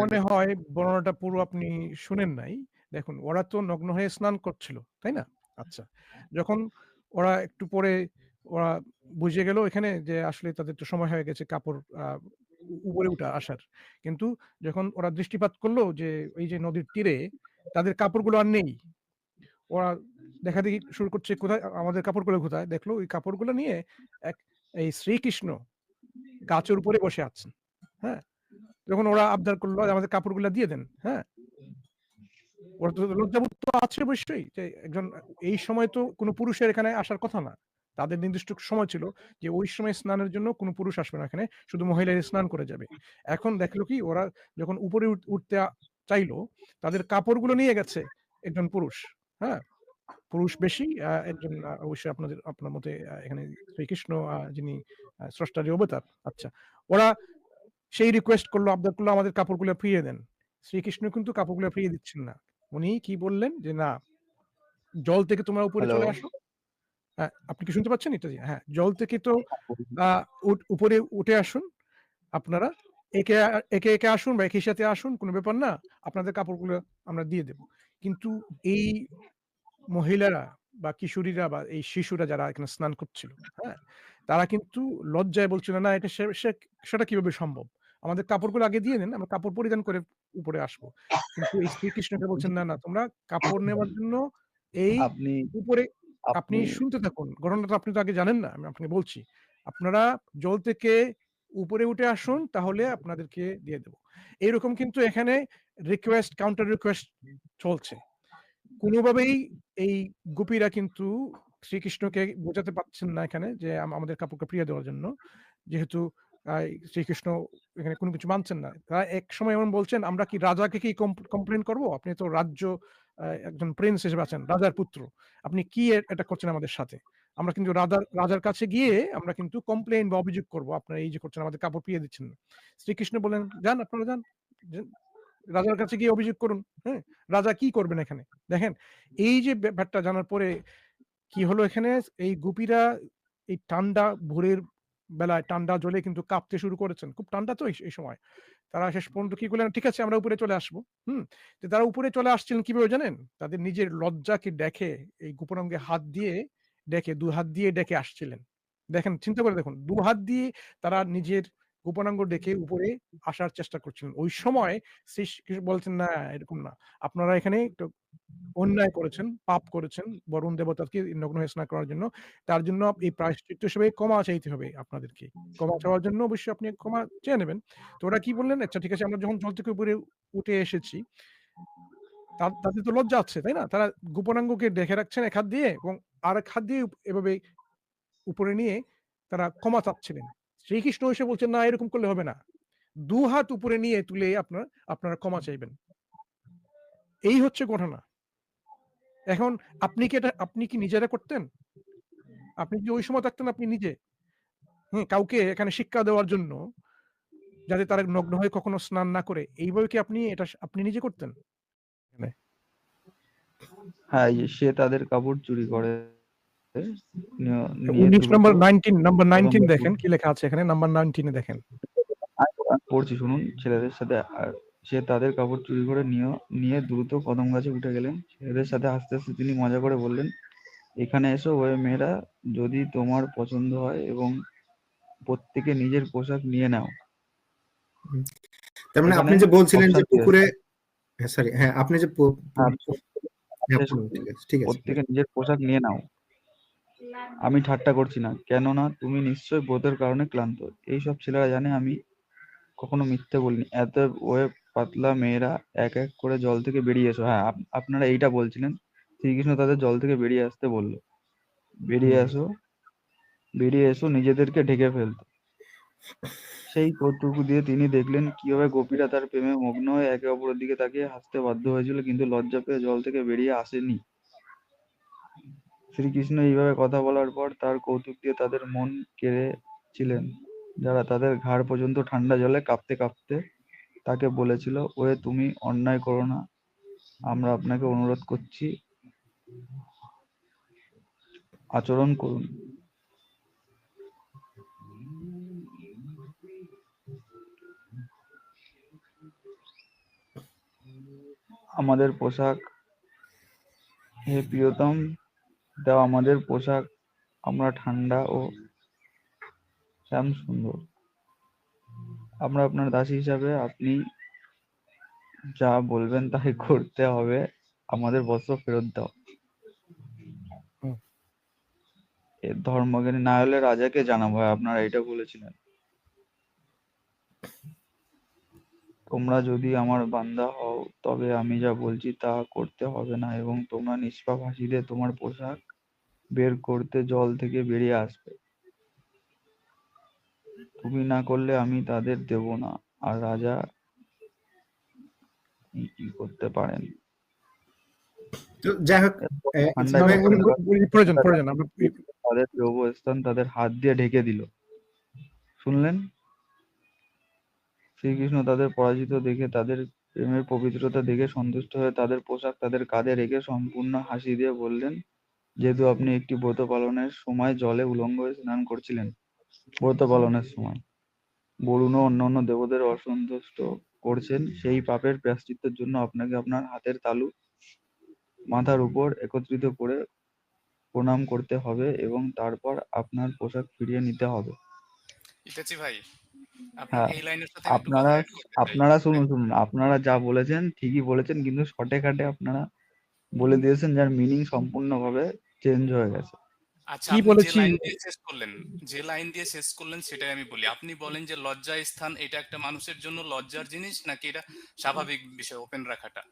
মনে হয় বর্ণনাটা পুরো আপনি শুনেন নাই। দেখুন ওরা তো নগ্ন হয়ে স্নান করছিল, তাই না? আচ্ছা। যখন ওরা একটু পরে ওরা বুঝে গেল এখানে যে আসলে তাদের তো সময় হয়ে গেছে কাপড় উপরে উঠা আসার। কিন্তু যখন ওরা দৃষ্টিপাত করল যে এই যে নদীর তীরে তাদের কাপড়গুলো আর নেই। ওরা দেখাদেখি শুরু করছে কোথায় আমাদের কাপড়গুলো কোথায়? দেখল ওই কাপড়গুলো নিয়ে এক এই শ্রীকৃষ্ণ গাছের উপরে বসে আছেন। হ্যাঁ? যখন ওরা আবদার করল আমাদের কাপড়গুলা দিয়ে দেন, হ্যাঁ? ওরা তো লজ্জাবোধ তো আছে অবশ্যই যে একজন এই সময় তো কোনো পুরুষের এখানে আসার কথা না। তাদের নির্দিষ্ট সময় ছিল যে ওই সময় স্নানের জন্য কোনো পুরুষ আসবে না এখানে। শুধু মহিলারাই স্নান করে যাবে। এখন দেখল কি ওরা যখন উপরে উঠতে চাইলো তাদের কাপড়গুলো নিয়ে গেছে একজন পুরুষ। হ্যাঁ? পুরুষ বেশি একজন অবশ্যই আপনাদের আপনার মতে এখানে শ্রীকৃষ্ণ যিনি আ স্রষ্টারই অবতার। আচ্ছা। ওরা সেই রিকোয়েস্ট করল, আবদার করল আমাদের কাপড়গুলো ফিরিয়ে দেন। শ্রীকৃষ্ণ কিন্তু কাপড়গুলো ফিরিয়ে দিচ্ছেন না। উনি কি বললেন যে, "না, জল থেকে তোমরা উপরে চলে আসো।" হ্যাঁ, আপনি কি শুনতে পাচ্ছেন এটা? হ্যাঁ, জল থেকে তো উপরে উঠে আসুন আপনারা। একে একে, একে আসুন বা একই সাথে আসুন, কোনো ব্যাপার না। আপনাদের কাপড়গুলো আমরা দিয়ে দেব। কিন্তু এই মহিলারা বা কিশোরীরা বা এই শিশুরা যারা এখানে স্নান করছিল, হ্যাঁ? তারা কিন্তু লজ্জায় বলছিল, "না, এটা সেটা কীভাবে সম্ভব? আমাদের কাপড়গুলো আগে দিয়ে দেন, আমরা কাপড় পরিধান করে উপরে আসব।" কিন্তু এই শ্রীকৃষ্ণকে বলছেন, "না, না, তোমরা কাপড় নেওয়ার জন্য এই উপরে" আপনি শুনতে থাকুন। ঘটনাটা আপনি তো আগে জানেন না। আমি আপনাকে বলছি। আপনারা জল থেকে উপরে উঠে আসুন, তাহলে আপনাদেরকে দিয়ে দেব। এরকম কিন্তু এখানে রিকোয়েস্ট, কাউন্টার রিকোয়েস্ট চলছে। কোনোভাবেই এই গোপীরা কিন্তু শ্রীকৃষ্ণকে বোঝাতে পারছেন না এখানে যে আমাদের কাপড়কে ফিরিয়ে দেওয়ার জন্য। যেহেতু শ্রীকৃষ্ণ এখানে কোনো কিছু মানছেন না। তারা একসময় এমন বলছেন, "আমরা কি রাজাকে কি কম কমপ্লেইন করব? আপনি তো রাজ্য একজন প্রিন্স হিসেবে আছেন, রাজার পুত্র। আপনি কি এটা করছেন আমাদের সাথে? আমরা কিন্তু রাজার রাজার কাছে গিয়ে আমরা কিন্তু কমপ্লেইন বা অভিযোগ করব। আপনারা এই যে করছেন আমাদের কাপড় ফিরিয়ে দিচ্ছেন না।" শ্রীকৃষ্ণ বললেন, "যান আপনারা। যান। রাজার কাছে গিয়ে অভিযোগ করুন। হ্যাঁ? রাজা কি করবেন এখানে?" দেখেন, এই যে ব্যাপারটা জানার পরে কি হলো এখানে এই গোপীরা এই ঠান্ডা ভোরের বেলায় ঠান্ডা জলে কিন্তু কাঁপতে শুরু করেছেন। খুব ঠান্ডা তো এই সময়। তারা শেষ পর্যন্ত কি করলেন, "ঠিক আছে আমরা উপরে চলে আসব।" হুম? তো তারা উপরে চলে আসছিলেন কীভাবে জানেন? তাদের নিজের লজ্জাকে দেখে এই গোপনাঙ্গে হাত দিয়ে ডেকে দু হাত দিয়ে ডেকে আসছিলেন। দেখেন চিন্তা করে দেখুন। দু হাত দিয়ে তারা নিজের গোপনাঙ্গ ডেকে উপরে আসার চেষ্টা করছিলেন। ওই সময় বলছেন, "না, এরকম না। আপনারা এখানে একটু অন্যায় করেছেন, পাপ করেছেন বরুণ দেবতাকে নগ্ন স্নান করার জন্য। তার জন্য এই প্রায়শ্চিত্ত হিসেবে ক্ষমা চাইতে হবে আপনাদেরকে। ক্ষমা চাওয়ার জন্য অবশ্যই আপনি ক্ষমা চেয়ে নেবেন।" তো ওরা কি বললেন, "আচ্ছা ঠিক আছে আমরা যখন জল থেকে উপরে উঠে এসেছি" তাদের তো লজ্জা আছে, তাই না? তারা গোপনাঙ্গকে ঢেকে রাখছেন এক হাত দিয়ে এবং আরেক হাত দিয়ে এভাবে উপরে নিয়ে তারা ক্ষমা চাচ্ছিলেন। শ্রীকৃষ্ণ এসে বলছেন, "না, এরকম করলে হবে না। দু হাত উপরে নিয়ে তুলে আপনার আপনারা ক্ষমা চাইবেন।" এই হচ্ছে ঘটনা। এখন আপনি কি এটা আপনি কি নিজেরা করতেন? আপনি যদি ওই সময় থাকতেন আপনি নিজে, হম কাউকে এখানে শিক্ষা দেওয়ার জন্য যাতে তারা নগ্ন হয়ে কখনো স্নান না করে, এইভাবে কি আপনি এটা আপনি নিজে করতেন? হ্যাঁ, সে তাদের কাপড় চুরি করে ১৯ দ্রুত নাম্বার 19 নাম্বার 19 দেখেন কি লেখা আছে এখানে নাম্বার 19 এ দেখেন। পড়ছি শুনুন। ছেলেদের সাথে সে তাদের কাপড় চুরি করে নিয়ে নিয়ে দ্রুত কদম গাছে উঠে গেলেন। ছেলেদের সাথে হাসতে, হাসতে তিনি মজা করে বললেন, "এখানে এসো ওয়ে মেয়েরা, যদি তোমার পছন্দ হয় এবং প্রত্যেকে নিজের পোশাক নিয়ে নাও।" তার মানে আপনি যে বলছিলেন যে পুকুরে হ্যাঁ, সরি হ্যাঁ, আপনি যে হ্যাঁ, হ্যাঁ। ঠিক আছে, প্রত্যেকে নিজের পোশাক নিয়ে নাও। আমি ঠাট্টা করছি না। কেননা তুমি নিশ্চয়ই ব্রতের কারণে ক্লান্ত। এইসব ছেলেরা জানে আমি কখনো মিথ্যে বলিনি। এত ওয়ে পাতলা মেয়েরা এক, এক করে জল থেকে বেরিয়ে এসো। হ্যাঁ, আপ আপনারা এইটা বলছিলেন। শ্রীকৃষ্ণ তাদের জল থেকে বেরিয়ে আসতে বলল। বেরিয়ে। আসো, বেরিয়ে এসো নিজেদেরকে ঢেকে ফেলতে। সেই কৌতুক দিয়ে তিনি দেখলেন কীভাবে গোপীরা তার প্রেমে মগ্ন হয়ে একে অপরের দিকে তাকিয়ে হাসতে বাধ্য হয়েছিল কিন্তু লজ্জা পেয়ে জল থেকে বেরিয়ে আসেনি। শ্রীকৃষ্ণ এইভাবে কথা বলার পর তার কৌতুক দিয়ে তাদের মন কেড়েছিলেন, যারা তাদের ঘাড় পর্যন্ত ঠান্ডা জলে কাঁপতে, কাঁপতে তাকে বলেছিল, ওয়ে তুমি অন্যায় করো না। আমরা আপনাকে অনুরোধ করছি আচরণ করুন। আমাদের পোশাক হে প্রিয়তম দাও আমাদের পোশাক আমরা ঠান্ডা ও শ্যাম সুন্দর আমরা আপনার দাসী হিসাবে আপনি যা বলবেন তাই করতে হবে। আমাদের বস্ত্র ফেরত দাও। এর ধর্মজ্ঞানী না হলে রাজাকে জানাব আপনারা এটা বলেছিলেন। তোমরা যদি আমার বান্দা হও তবে আমি যা বলছি তা করতে হবে না এবং তোমরা নিষ্পাপ হাসিতে তোমার পোশাক বের করতে জল থেকে বেরিয়ে আসবে। তুমি না করলে আমি তাদের দেব না। আর রাজা কি করতে পারেন? যাই হোক প্রয়োজন প্রয়োজন তাদের স্থান তাদের হাত দিয়ে ঢেকে দিল। শুনলেন? শ্রীকৃষ্ণ তাদের পরাজিত দেখে তাদের প্রেমের পবিত্রতা দেখে সন্তুষ্ট হয়ে তাদের পোশাক তাদের কাঁধে রেখে সম্পূর্ণ হাসি দিয়ে বললেন যেহেতু আপনি একটি ব্রত পালনের সময় জলে উলঙ্গ হয়ে স্নান করছিলেন ব্রত পালনের সময়। বরুণ ও অন্যান্য দেবদের অসন্তুষ্ট করছেন সেই পাপের প্রায়শ্চিত্তের জন্য আপনাকে আপনার হাতের তালু মাথার উপর একত্রিত করে প্রণাম করতে হবে এবং তারপর আপনার পোশাক ফিরিয়ে নিতে হবে। ইতাচি ভাই আপনার হ্যাঁ, আপনারা। আপনারা শুনুন শুনুন আপনারা যা বলেছেন ঠিকই বলেছেন কিন্তু শর্টে কাটে আপনারা বলে দিয়েছেন যার মিনিং সম্পূর্ণভাবে চেঞ্জ হয়ে গেছে। আচ্ছা কি বলেছি? শেষ করলেন যে লাইন দিয়ে শেষ করলেন সেটাই আমি বলি। আপনি বলেন যে লজ্জা স্থান এটা একটা মানুষের জন্য লজ্জার জিনিস নাকি এটা স্বাভাবিক বিষয় ওপেন রাখাটা?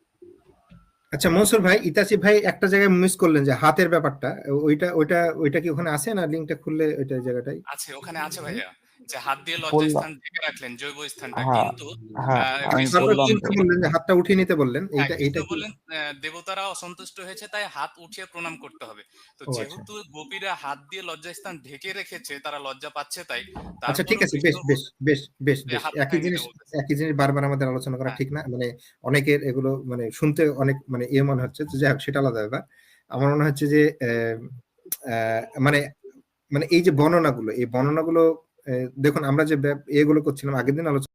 আচ্ছা মনসুর ভাই ইতাসি ভাই একটা জায়গায় মিস করলেন যে হাতের ব্যাপারটা ওইটা ওইটা ওইটা কি ওখানে আছে না? লিংকটা খুললে ওইটা জায়গাটাই আছে ওখানে আছে ভাইয়া। যে হাত দিয়ে লজ্জা স্থান ঢেকে রাখলেন জৈব স্থানটা। হ্যাঁ, কিন্তু হ্যাঁ বললেন- যে হাতটা উঠিয়ে নিতে বললেন হ্যাঁ, এইটা কি বললেন আহ, দেবতারা অসন্তুষ্ট হয়েছে তাই হাত উঠিয়ে প্রণাম করতে হবে। তো আচ্ছা। যেহেতু গোপীরা হাত দিয়ে লজ্জা স্থান ঢেকে রেখেছে তারা লজ্জা পাচ্ছে তাই। আচ্ছা ঠিক আছে বেশ বেশ বেশ বেশ বেশ। একই জিনিস একই জিনিস বারবার আমাদের আলোচনা করা। ঠিক না। মানে অনেকের এগুলো মানে শুনতে অনেক মানে ইয়ে মনে হচ্ছে। যাই হোক সেটা আলাদা ব্যাপার। আমার মনে হচ্ছে যে আহ, আহ, মানে মানে এই যে বর্ণনাগুলো এই বর্ণনাগুলো দেখুন আমরা যে এগুলো করছিলাম আগের দিন আলোচনা